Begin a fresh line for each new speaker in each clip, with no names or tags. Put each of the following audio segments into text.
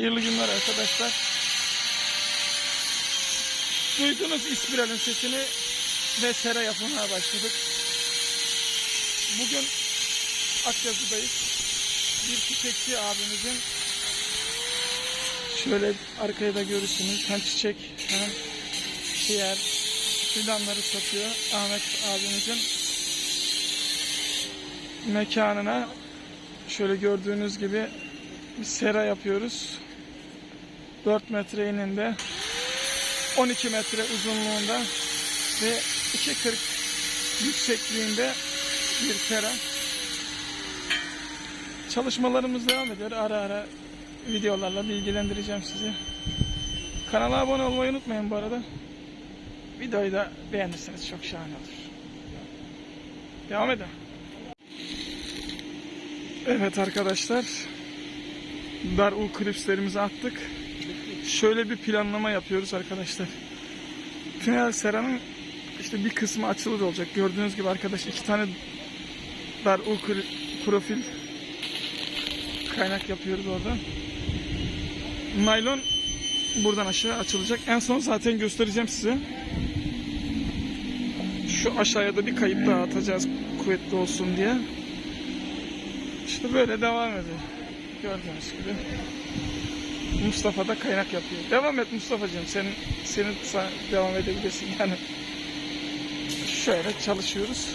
günler arkadaşlar. Duydunuz ispiralin sesini ve sera yapmaya başladık. Bugün Akyazı'dayız. Bir çiçekçi abimizin şöyle arkaya da görürsünüz hem çiçek hem diğer fidanları satıyor. Ahmet abimizin mekanına şöyle gördüğünüz gibi bir sera yapıyoruz. 4 metre eninde 12 metre uzunluğunda ve 2.40 yüksekliğinde bir sera. Çalışmalarımız devam ediyor. Ara ara videolarla bilgilendireceğim sizi. Kanala abone olmayı unutmayın bu arada. Videoyu da beğenirseniz çok şahane olur. Devam edelim. Evet arkadaşlar. Darul klipslerimizi attık. Şöyle bir planlama yapıyoruz arkadaşlar. Tünel seranın işte bir kısmı açılı olacak. Gördüğünüz gibi arkadaş iki tane Darul kli- profil kaynak yapıyoruz orada. Naylon buradan aşağı açılacak. En son zaten göstereceğim size. Şu aşağıya da bir kayıp daha atacağız kuvvetli olsun diye. İşte böyle devam ediyor. Gördüğünüz gibi. Mustafa da kaynak yapıyor. Devam et Mustafa'cığım. Senin, senin sa- devam edebilirsin yani. Şöyle çalışıyoruz.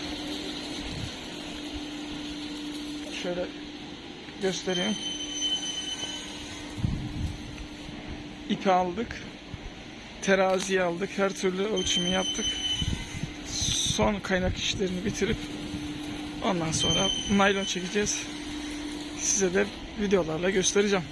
Şöyle göstereyim. İpi aldık. Teraziyi aldık. Her türlü ölçümü yaptık. Son kaynak işlerini bitirip ondan sonra naylon çekeceğiz. Size de videolarla göstereceğim.